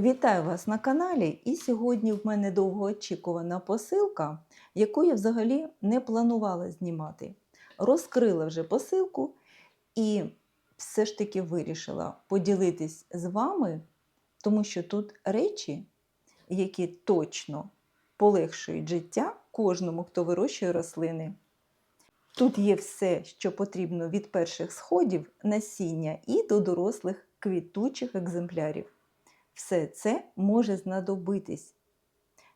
Вітаю вас на каналі. І сьогодні в мене довгоочікувана посилка, яку я взагалі не планувала знімати. Розкрила вже посилку і все ж таки вирішила поділитись з вами, тому що тут речі, які точно полегшують життя кожному, хто вирощує рослини. Тут є все, що потрібно від перших сходів насіння і до дорослих квітучих екземплярів. Все це може знадобитись.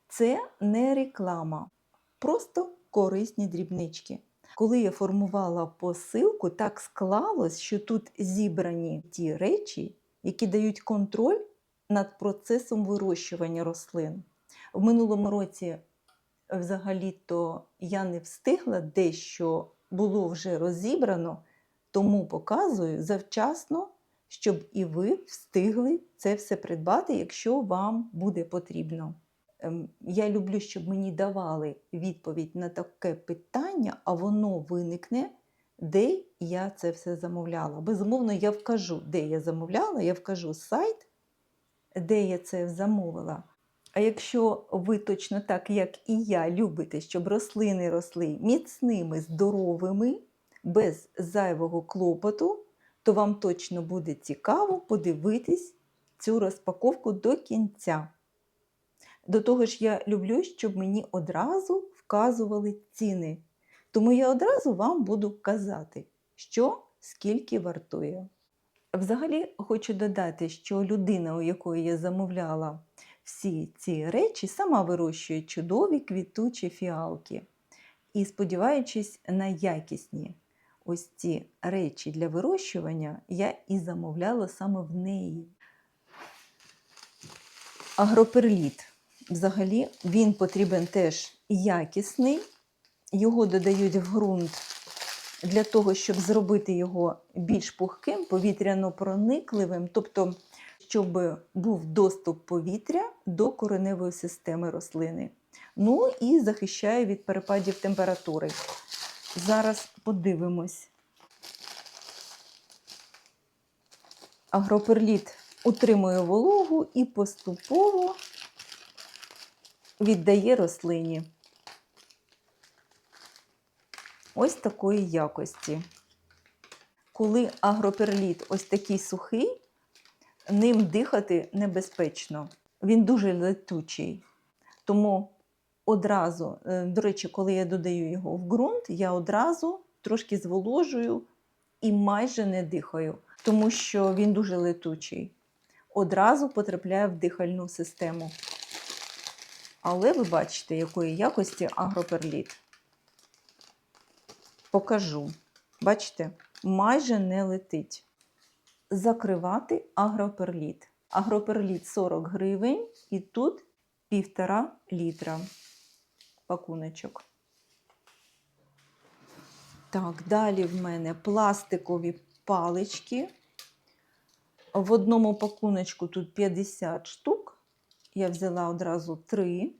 Це не реклама, просто корисні дрібнички. Коли я формувала посилку, так склалось, що тут зібрані ті речі, які дають контроль над процесом вирощування рослин. В минулому році, взагалі-то, я не встигла дещо було вже розібрано, тому показую завчасно щоб і ви встигли це все придбати, якщо вам буде потрібно. Ем, Я люблю, щоб мені давали відповідь на таке питання, а воно виникне, де я це все замовляла. Безумовно, я вкажу, де я замовляла, я вкажу сайт, де я це замовила. А якщо ви точно так, як і я, любите, щоб рослини росли міцними, здоровими, без зайвого клопоту, то вам точно буде цікаво подивитись цю розпаковку до кінця. До того ж, я люблю, щоб мені одразу вказували ціни. Тому я одразу вам буду казати, що скільки вартує. Взагалі, хочу додати, що людина, у якої я замовляла всі ці речі, сама вирощує чудові квітучі фіалки. І сподіваючись на якісні ось ці речі для вирощування я і замовляла саме в неї. Агроперліт. Взагалі, він потрібен теж якісний. Його додають в ґрунт для того, щоб зробити його більш пухким, повітряно-проникливим, тобто, щоб був доступ повітря до кореневої системи рослини. Ну і захищає від перепадів температури. Зараз подивимось. Агроперліт утримує вологу і поступово віддає рослині. Ось такої якості. Коли агроперліт ось такий сухий, ним дихати небезпечно. Він дуже летучий. Тому одразу, е, до речі, коли я додаю його в ґрунт, я одразу трошки зволожую і майже не дихаю, тому що він дуже летучий. Одразу потрапляє в дихальну систему. Але ви бачите, якої якості агроперліт. Покажу. Бачите, майже не летить. Закривати агроперліт. Агроперліт 40 гривень і тут півтора літра пакуночок. Так, далі в мене пластикові палички. В одному пакуночку тут 50 штук. Я взяла одразу 3.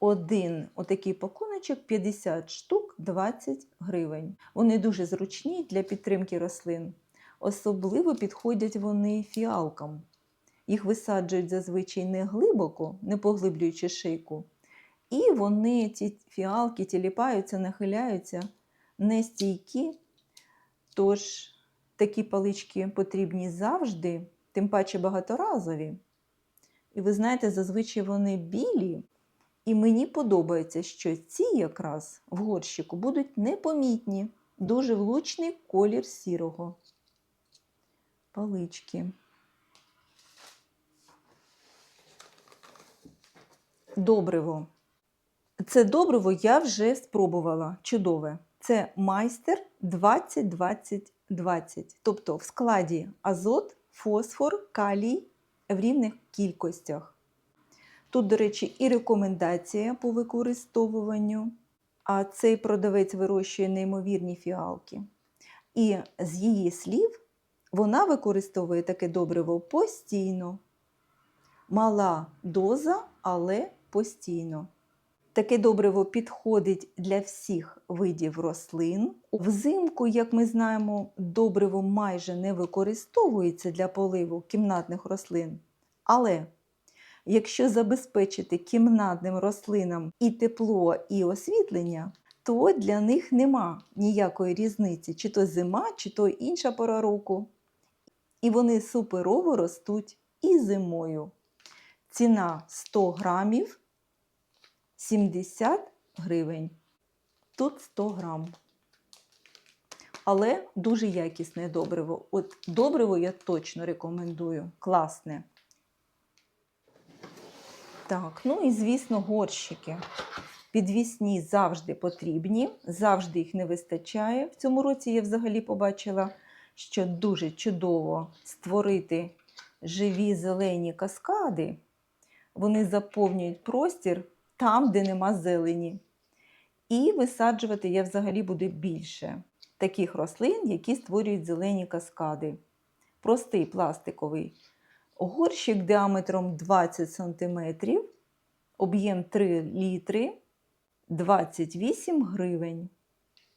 Один отакий пакуночок 50 штук 20 гривень. Вони дуже зручні для підтримки рослин. Особливо підходять вони фіалкам. Їх висаджують зазвичай не глибоко, не поглиблюючи шийку. І вони, ці фіалки, тіліпаються, нахиляються нестійкі. Тож такі палички потрібні завжди, тим паче багаторазові. І ви знаєте, зазвичай вони білі. І мені подобається, що ці якраз в горщику будуть непомітні, дуже влучний колір сірого. Палички. Добриво. Це добриво я вже спробувала. Чудове. Це майстер 20-20-20. Тобто в складі азот, фосфор, калій в рівних кількостях. Тут, до речі, і рекомендація по використовуванню. А цей продавець вирощує неймовірні фіалки. І з її слів, вона використовує таке добриво постійно. Мала доза, але постійно. Таке добриво підходить для всіх видів рослин. Взимку, як ми знаємо, добриво майже не використовується для поливу кімнатних рослин. Але Якщо забезпечити кімнатним рослинам і тепло, і освітлення, то для них нема ніякої різниці, чи то зима, чи то інша пора року. І вони суперово ростуть і зимою. Ціна 100 грамів 70 гривень. Тут 100 грам. Але дуже якісне добриво. От добриво я точно рекомендую. Класне. Так, ну і звісно, горщики. Підвісні завжди потрібні, завжди їх не вистачає. В цьому році я взагалі побачила, що дуже чудово створити живі зелені каскади. Вони заповнюють простір там, де нема зелені. І висаджувати я взагалі буду більше таких рослин, які створюють зелені каскади. Простий пластиковий горщик діаметром 20 см, об'єм 3 літри, 28 гривень.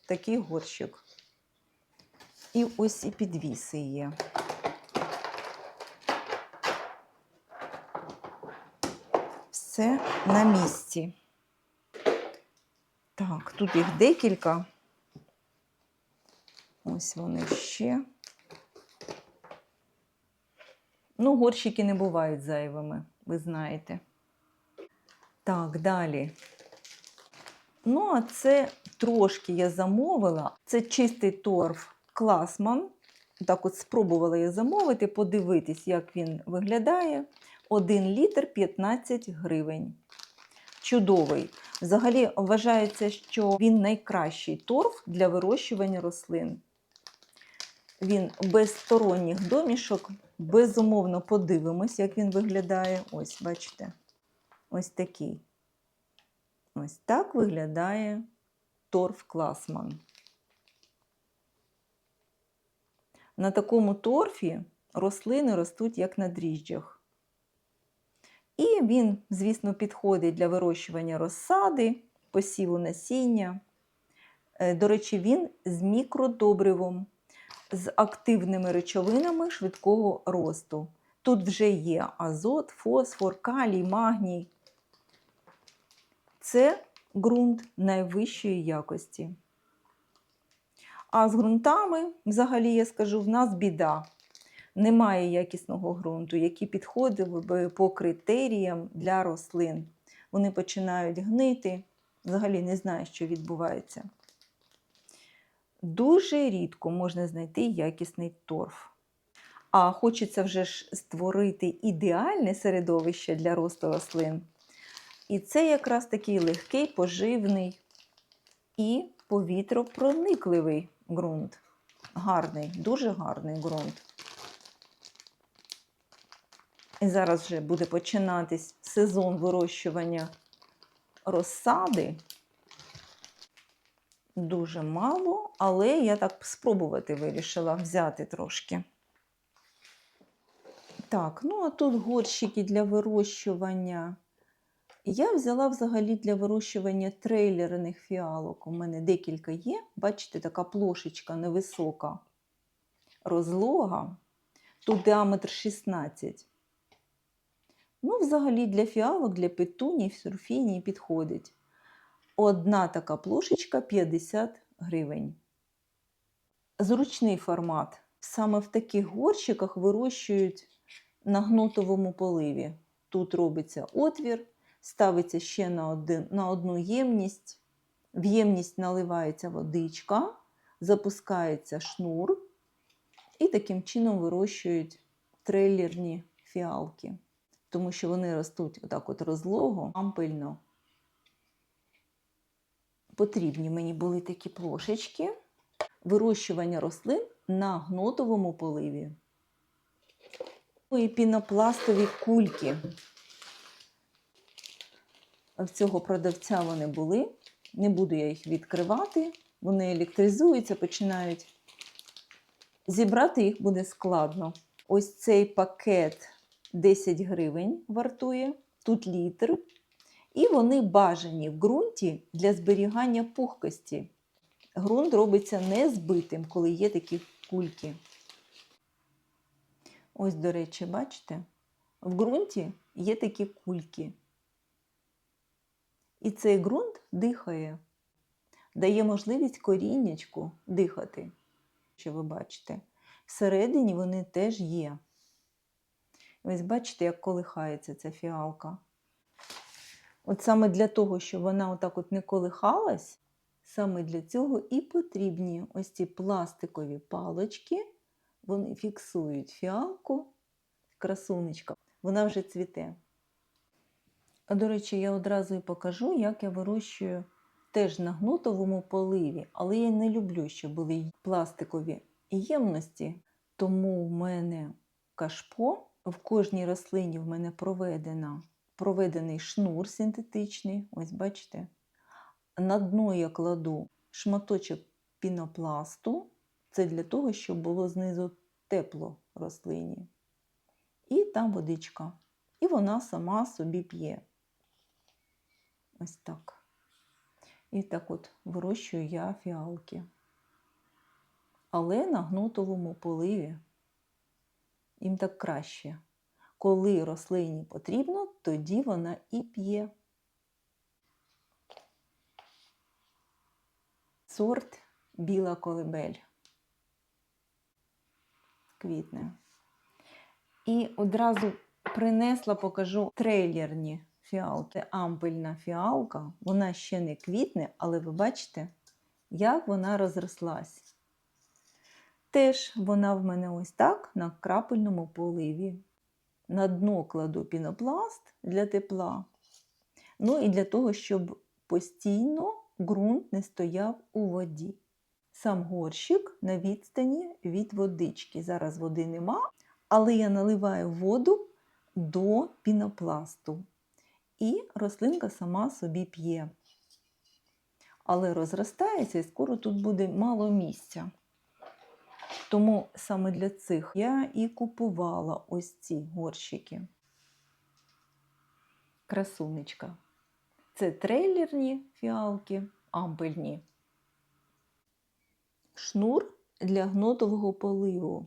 Такий горщик. І ось і підвіси є. Все на місці. Так, тут їх декілька. Ось вони ще. Ну, горщики не бувають зайвими, ви знаєте. Так, далі. Ну, а це трошки я замовила. Це чистий торф Класман. Так от спробувала я замовити, подивитись, як він виглядає. 1 літр 15 гривень. Чудовий. Взагалі вважається, що він найкращий торф для вирощування рослин. Він без сторонніх домішок. Безумовно, подивимось, як він виглядає. Ось, бачите, ось такий. Ось так виглядає торф Класман. На такому торфі рослини ростуть як на дріжджах. І він, звісно, підходить для вирощування розсади, посіву насіння. Е, До речі, він з мікродобривом, з активними речовинами швидкого росту. Тут вже є азот, фосфор, калій, магній. Це ґрунт найвищої якості. А з ґрунтами, взагалі, я скажу, в нас біда. Немає якісного ґрунту, який підходив би по критеріям для рослин. Вони починають гнити, взагалі не знаю, що відбувається. Дуже рідко можна знайти якісний торф. А хочеться вже ж створити ідеальне середовище для росту рослин. І це якраз такий легкий, поживний і повітропроникливий ґрунт. Гарний, дуже гарний ґрунт. І зараз вже буде починатись сезон вирощування розсади. Дуже мало, але я так спробувати вирішила взяти трошки. Так, ну а тут горщики для вирощування. Я взяла взагалі для вирощування трейлерних фіалок. У мене декілька є. Бачите, така плошечка невисока, розлога. Тут діаметр 16. Ну, взагалі для фіалок, для петуній, сурфіній підходить. Одна така плошечка 50 гривень. Зручний формат. Саме в таких горщиках вирощують на гнотовому поливі. Тут робиться отвір, ставиться ще на, один, на одну ємність. В ємність наливається водичка, запускається шнур, і таким чином вирощують трейлерні фіалки тому що вони ростуть отак от розлого, ампельно. Потрібні мені були такі плошечки вирощування рослин на гнотовому поливі. Ну І пінопластові кульки. В цього продавця вони були. Не буду я їх відкривати. Вони електризуються, починають. Зібрати їх буде складно. Ось цей пакет 10 гривень вартує, тут літр. І вони бажані в ґрунті для зберігання пухкості. Ґрунт робиться незбитим, коли є такі кульки. Ось, до речі, бачите, в ґрунті є такі кульки. І цей ґрунт дихає, дає можливість коріннячку дихати, що ви бачите. Всередині вони теж є. Ось бачите, як колихається ця фіалка. От саме для того, щоб вона отак от не колихалась, саме для цього і потрібні ось ці пластикові палочки. Вони фіксують фіалку, красунечка, вона вже цвіте. А до речі, я одразу і покажу, як я вирощую теж на гнутовому поливі, але я не люблю, щоб були пластикові ємності, тому в мене кашпо. В кожній рослині в мене проведена, проведений шнур синтетичний. Ось бачите. На дно я кладу шматочок пінопласту. Це для того, щоб було знизу тепло рослині. І там водичка. І вона сама собі п'є. Ось так. І так от вирощую я фіалки. Але на гнутовому поливі їм так краще. Коли рослині потрібно, тоді вона і п'є. Сорт біла колибель. Квітне. І одразу принесла, покажу трейлерні фіалки. Ампельна фіалка. Вона ще не квітне, але ви бачите, як вона розрослась. Теж вона в мене ось так на крапельному поливі. На дно кладу пінопласт для тепла. Ну і для того, щоб постійно ґрунт не стояв у воді. Сам горщик на відстані від водички. Зараз води нема, але я наливаю воду до пінопласту. І рослинка сама собі п'є. Але розростається і скоро тут буде мало місця. Тому саме для цих я і купувала ось ці горщики. Красунечка. Це трейлерні фіалки, ампельні. Шнур для гнотового поливу.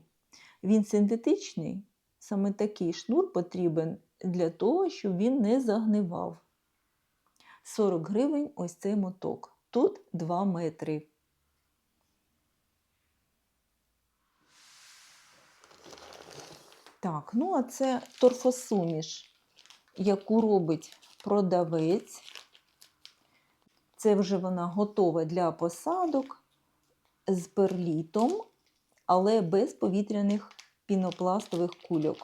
Він синтетичний. Саме такий шнур потрібен для того, щоб він не загнивав. 40 гривень ось цей моток. Тут 2 метри. Так, ну а це торфосуміш, яку робить продавець. Це вже вона готова для посадок з перлітом, але без повітряних пінопластових кульок.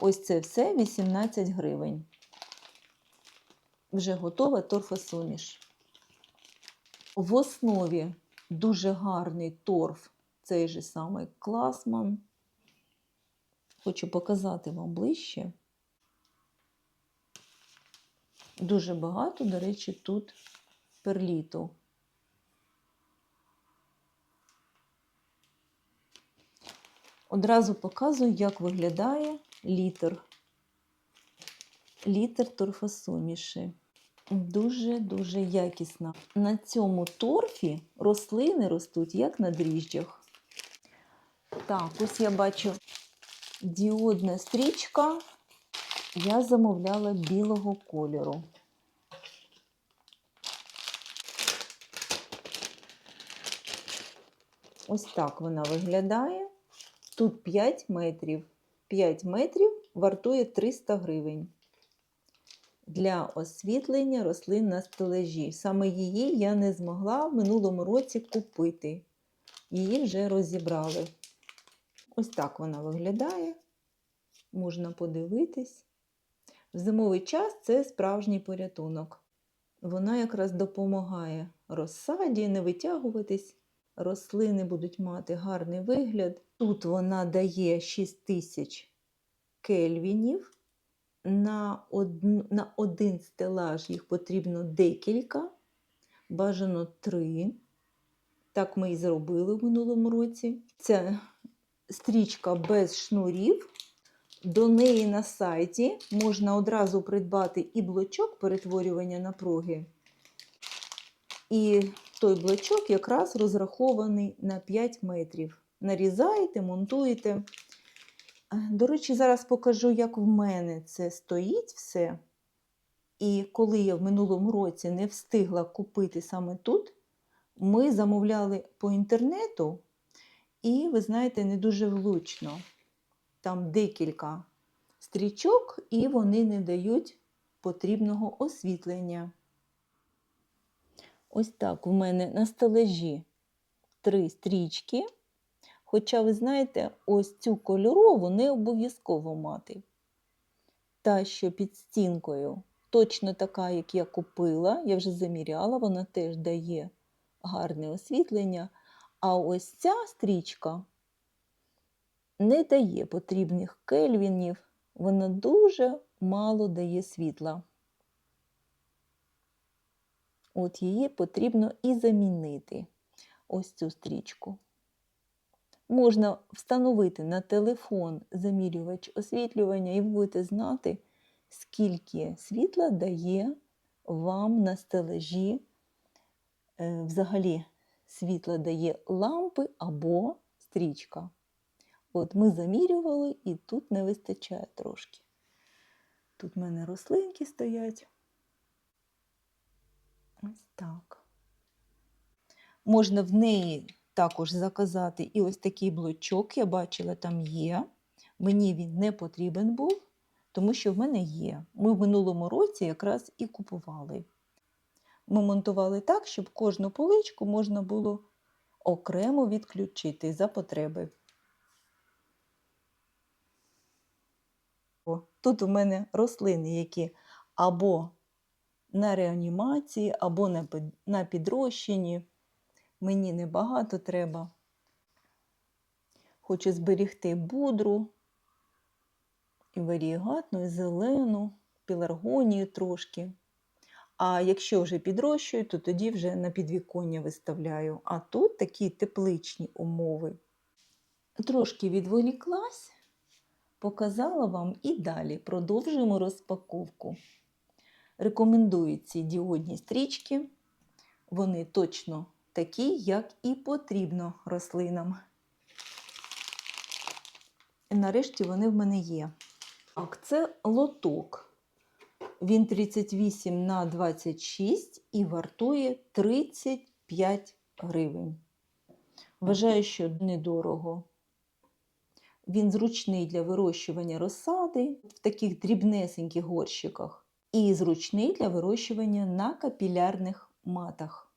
Ось це все 18 гривень. Вже готова торфосуміш. В основі дуже гарний торф, цей же самий класман. Хочу показати вам ближче. Дуже багато, до речі, тут перліту. Одразу показую, як виглядає літр. Літр торфосуміші. Дуже-дуже якісна. На цьому торфі рослини ростуть, як на дріжджах. Так, ось я бачу діодна стрічка. Я замовляла білого кольору. Ось так вона виглядає. Тут 5 метрів. 5 метрів вартує 300 гривень. Для освітлення рослин на стележі. Саме її я не змогла в минулому році купити. Її вже розібрали. Ось так вона виглядає. Можна подивитись. В зимовий час це справжній порятунок. Вона якраз допомагає розсаді не витягуватись. Рослини будуть мати гарний вигляд. Тут вона дає 6000 кельвінів. На, одну, на один стелаж їх потрібно декілька, бажано три. Так ми і зробили в минулому році. Це стрічка без шнурів. До неї на сайті можна одразу придбати і блочок перетворювання напруги. І той блочок якраз розрахований на 5 метрів. Нарізаєте, монтуєте. Е, До речі, зараз покажу, як в мене це стоїть все. І коли я в минулому році не встигла купити саме тут, ми замовляли по інтернету, і, ви знаєте, не дуже влучно. Там декілька стрічок, і вони не дають потрібного освітлення. Ось так в мене на стележі три стрічки. Хоча, ви знаєте, ось цю кольорову не обов'язково мати. Та, що під стінкою, точно така, як я купила, я вже заміряла, вона теж дає гарне освітлення. А ось ця стрічка не дає потрібних кельвінів, вона дуже мало дає світла. От її потрібно і замінити ось цю стрічку. Можна встановити на телефон замірювач освітлювання, і ви будете знати, скільки світла дає вам на стележі. Е, Взагалі світла дає лампи або стрічка. От ми замірювали, і тут не вистачає трошки. Тут в мене рослинки стоять. Ось так. Можна в неї також заказати і ось такий блочок, я бачила, там є. Мені він не потрібен був, тому що в мене є. Ми в минулому році якраз і купували. Ми монтували так, щоб кожну поличку можна було окремо відключити за потреби. Тут у мене рослини, які або на реанімації, або на підрощенні. Мені небагато треба. Хочу зберігти будру, і варієгатну, і зелену, пеларгонію трошки. А якщо вже підрощую, то тоді вже на підвіконня виставляю. А тут такі тепличні умови. Трошки відволіклась, показала вам і далі продовжуємо розпаковку. Рекомендую ці діодні стрічки. Вони точно такі, як і потрібно рослинам. І нарешті вони в мене є. Так, це лоток. Він 38 на 26 і вартує 35 гривень. Вважаю, що недорого. Він зручний для вирощування розсади в таких дрібнесеньких горщиках. І зручний для вирощування на капілярних матах.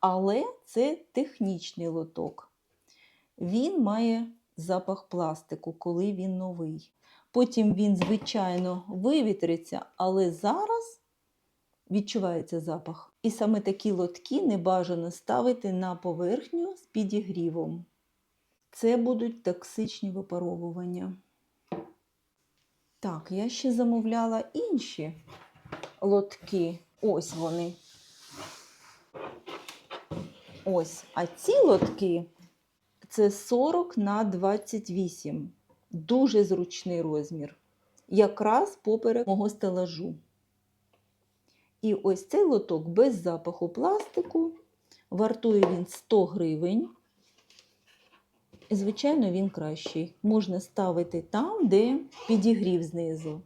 Але це технічний лоток. Він має запах пластику, коли він новий. Потім він, звичайно, вивітриться, але зараз відчувається запах. І саме такі лотки не бажано ставити на поверхню з підігрівом. Це будуть токсичні випаровування. Так, я ще замовляла інші лотки. Ось вони. Ось. А ці лотки це 40 на 28. Дуже зручний розмір. Якраз поперек мого стелажу. І ось цей лоток без запаху пластику. Вартує він 100 гривень. Звичайно, він кращий. Можна ставити там, де підігрів знизу.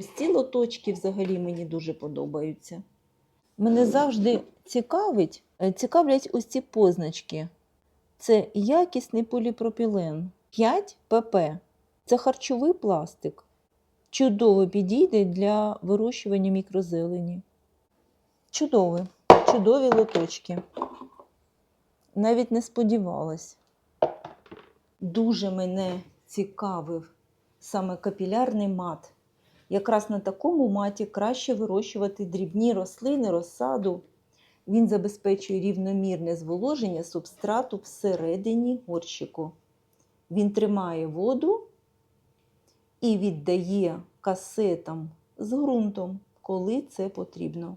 Ось ці лоточки взагалі мені дуже подобаються. Мене завжди цікавить, е, цікавлять ось ці позначки. Це якісний поліпропілен 5 ПП. Це харчовий пластик. Чудово підійде для вирощування мікрозелені. Чудові, чудові лоточки. Навіть не сподівалась. Дуже мене цікавив саме капілярний мат. Якраз на такому маті краще вирощувати дрібні рослини, розсаду. Він забезпечує рівномірне зволоження субстрату всередині горщику. Він тримає воду і віддає касетам з ґрунтом, коли це потрібно.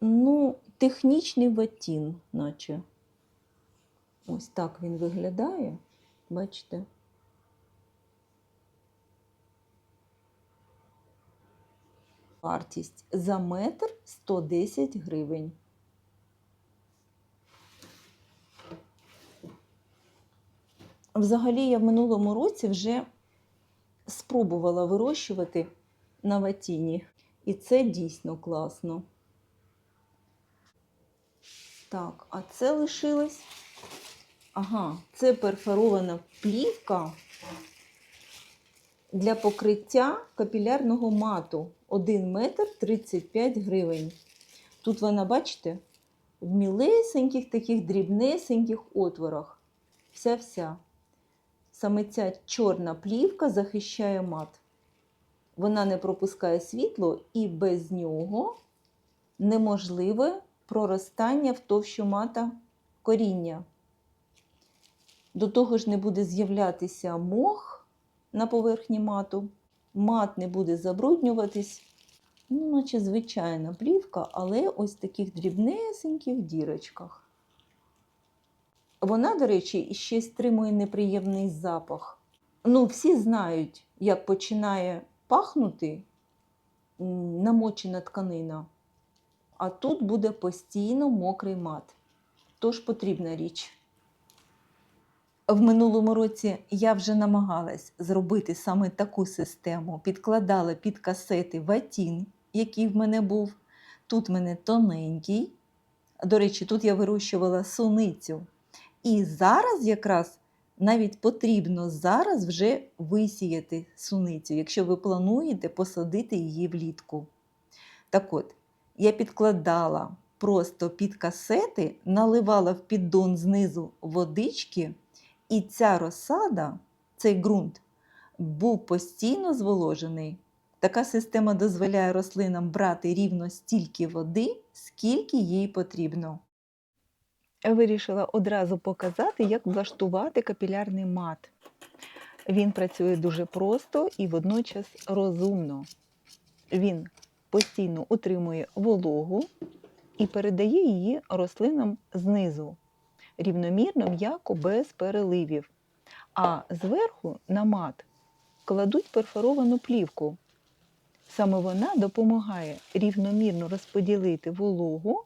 Ну, технічний ватін, наче. Ось так він виглядає. Бачите? Вартість за метр 110 гривень. Взагалі, я в минулому році вже спробувала вирощувати на ватіні. І це дійсно класно. Так, а це лишилось. Ага, це перфорована плівка для покриття капілярного мату 1 метр 35 гривень. Тут вона, бачите, в мілесеньких таких дрібнесеньких отворах. Вся-вся. Саме ця чорна плівка захищає мат. Вона не пропускає світло, і без нього неможливе проростання в товщу мата коріння. До того ж не буде з'являтися мох на поверхні мату, мат не буде забруднюватись, ну, наче звичайна плівка, але ось таких дрібнесеньких дірочках. Вона, до речі, ще стримує неприємний запах. Ну, всі знають, як починає пахнути намочена тканина, а тут буде постійно мокрий мат. Тож потрібна річ. В минулому році я вже намагалась зробити саме таку систему. Підкладала під касети ватін, який в мене був. Тут в мене тоненький. До речі, тут я вирощувала суницю. І зараз якраз навіть потрібно зараз вже висіяти суницю, якщо ви плануєте посадити її влітку. Так от, я підкладала просто під касети, наливала в піддон знизу водички, і ця розсада, цей ґрунт, був постійно зволожений. Така система дозволяє рослинам брати рівно стільки води, скільки їй потрібно. Вирішила одразу показати, як влаштувати капілярний мат. Він працює дуже просто і водночас розумно. Він постійно утримує вологу і передає її рослинам знизу, рівномірно, м'яко, без переливів. А зверху на мат кладуть перфоровану плівку. Саме вона допомагає рівномірно розподілити вологу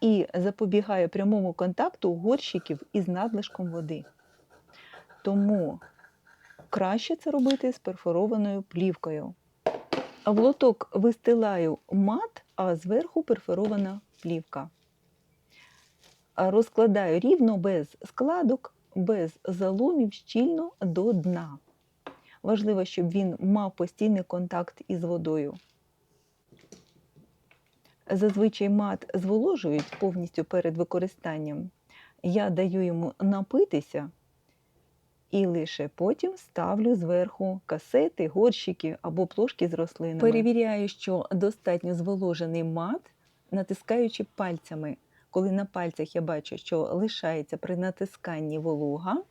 і запобігає прямому контакту горщиків із надлишком води. Тому краще це робити з перфорованою плівкою. В лоток вистилаю мат, а зверху перфорована плівка. Розкладаю рівно без складок, без заломів щільно до дна. Важливо, щоб він мав постійний контакт із водою. Зазвичай мат зволожують повністю перед використанням. Я даю йому напитися і лише потім ставлю зверху касети, горщики або плошки з рослинами. Перевіряю, що достатньо зволожений мат, натискаючи пальцями. Коли на пальцях я бачу, що лишається при натисканні волога,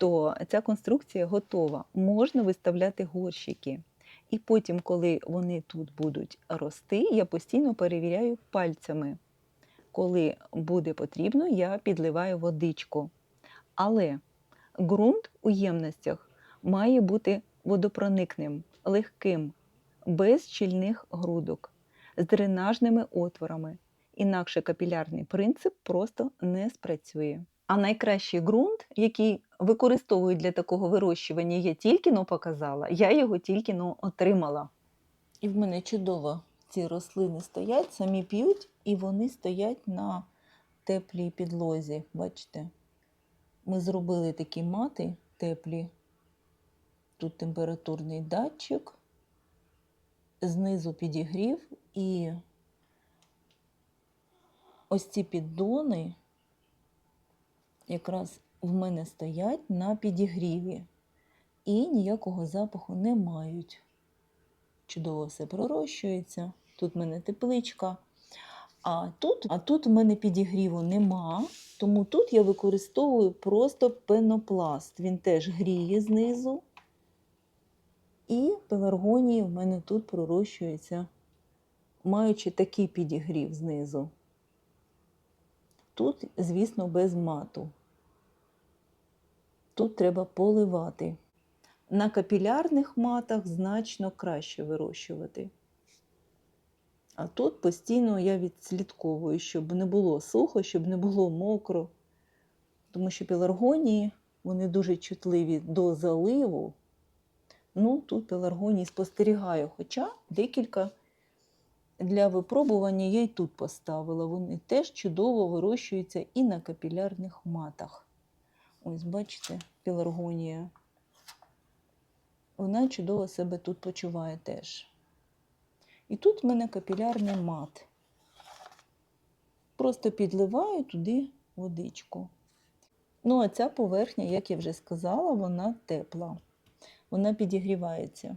то ця конструкція готова. Можна виставляти горщики. І потім, коли вони тут будуть рости, я постійно перевіряю пальцями. Коли буде потрібно, я підливаю водичку. Але ґрунт у ємностях має бути водопроникним, легким, без щільних грудок, з дренажними отворами. Інакше капілярний принцип просто не спрацює. А найкращий ґрунт, який використовують для такого вирощування, я тільки но показала, я його тільки но отримала. І в мене чудово ці рослини стоять, самі п'ють, і вони стоять на теплій підлозі. Бачите? Ми зробили такі мати теплі. Тут температурний датчик, знизу підігрів і ось ці піддони якраз в мене стоять на підігріві і ніякого запаху не мають. Чудово все пророщується. Тут в мене тепличка. А тут, а тут в мене підігріву нема, тому тут я використовую просто пенопласт. Він теж гріє знизу. І пеларгонії в мене тут пророщується, маючи такий підігрів знизу. Тут, звісно, без мату. Тут треба поливати. На капілярних матах значно краще вирощувати. А тут постійно я відслідковую, щоб не було сухо, щоб не було мокро. Тому що пеларгонії вони дуже чутливі до заливу. Ну, тут пеларгонії спостерігаю, хоча декілька для випробування я й тут поставила. Вони теж чудово вирощуються і на капілярних матах. Ось, бачите, пеларгонія. Вона чудово себе тут почуває теж. І тут в мене капілярний мат. Просто підливаю туди водичку. Ну, а ця поверхня, як я вже сказала, вона тепла. Вона підігрівається.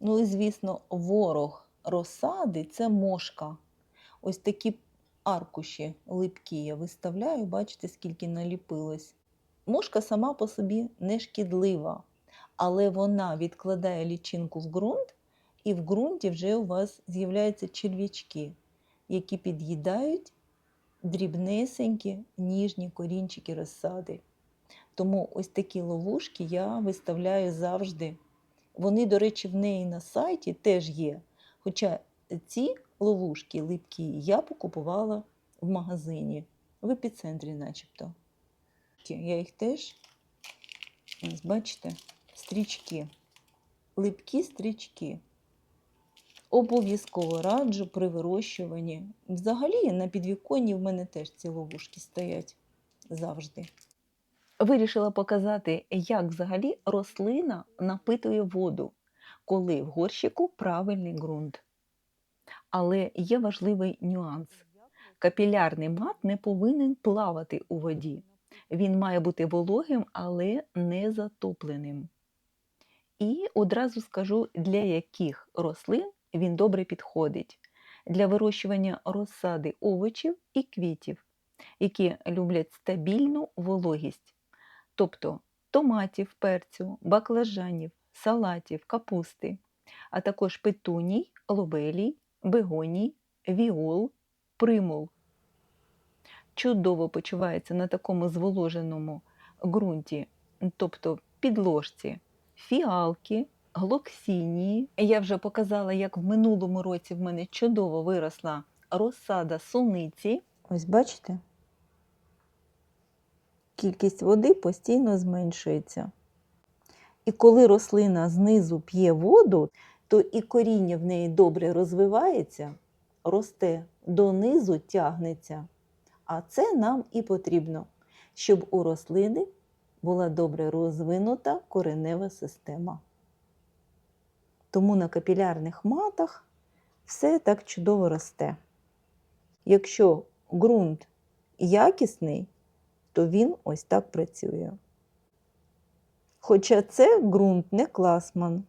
Ну і, звісно, ворог розсади це мошка. Ось такі аркуші липкі я виставляю, бачите, скільки наліпилось. Мошка сама по собі не шкідлива, але вона відкладає лічинку в ґрунт, і в ґрунті вже у вас з'являються черв'ячки, які під'їдають дрібнесенькі ніжні корінчики розсади. Тому ось такі ловушки я виставляю завжди. Вони, до речі, в неї на сайті теж є. Хоча ці ловушки липкі я покупувала в магазині, в епіцентрі, начебто. Я їх теж, ось бачите, стрічки, липкі стрічки. Обов'язково раджу при вирощуванні. Взагалі на підвіконні в мене теж ці ловушки стоять завжди. Вирішила показати, як взагалі рослина напитує воду, коли в горщику правильний ґрунт. Але є важливий нюанс. Капілярний мат не повинен плавати у воді. Він має бути вологим, але не затопленим. І одразу скажу, для яких рослин він добре підходить. Для вирощування розсади овочів і квітів, які люблять стабільну вологість тобто томатів, перцю, баклажанів, салатів, капусти, а також петуній, лобелій, бегоній, віол, примул. Чудово почувається на такому зволоженому ґрунті, тобто підложці, фіалки, глоксінії. Я вже показала, як в минулому році в мене чудово виросла розсада суниці. Ось бачите? кількість води постійно зменшується. І коли рослина знизу п'є воду, то і коріння в неї добре розвивається, росте, донизу тягнеться. А це нам і потрібно, щоб у рослини була добре розвинута коренева система. Тому на капілярних матах все так чудово росте. Якщо ґрунт якісний, то він ось так працює. Хоча це ґрунт не класман.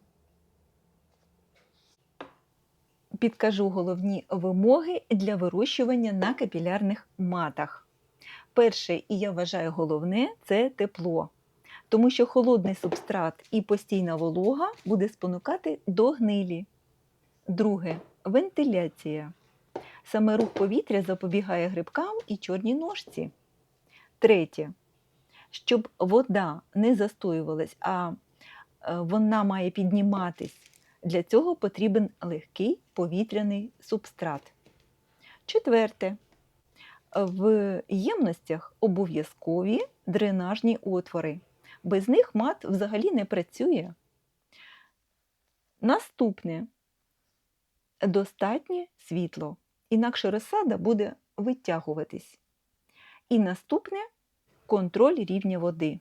Підкажу головні вимоги для вирощування на капілярних матах. Перше, і я вважаю головне, це тепло. Тому що холодний субстрат і постійна волога буде спонукати до гнилі. Друге вентиляція. Саме рух повітря запобігає грибкам і чорній ножці. Третє, щоб вода не застоювалась, а е, вона має підніматись, для цього потрібен легкий повітряний субстрат. Четверте, в ємностях обов'язкові дренажні отвори. Без них мат взагалі не працює. Наступне достатнє світло, інакше розсада буде витягуватись. І наступне контроль рівня води.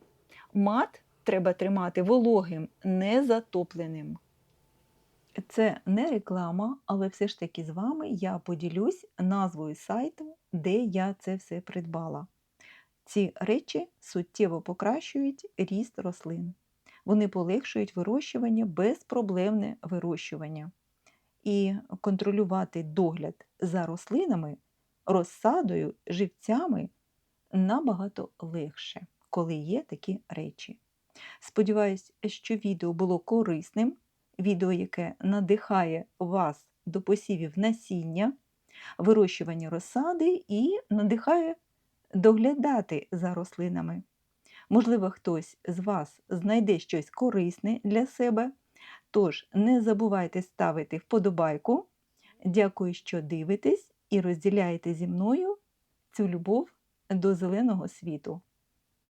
Мат треба тримати вологим, не затопленим. Це не реклама, але все ж таки з вами я поділюсь назвою сайту, де я це все придбала. Ці речі суттєво покращують ріст рослин. Вони полегшують вирощування, безпроблемне вирощування. І контролювати догляд за рослинами, розсадою, живцями набагато легше, коли є такі речі. Сподіваюсь, що відео було корисним, відео, яке надихає вас до посівів насіння, вирощування розсади і надихає доглядати за рослинами. Можливо, хтось з вас знайде щось корисне для себе. Тож не забувайте ставити вподобайку. Дякую, що дивитесь і розділяєте зі мною цю любов до зеленого світу.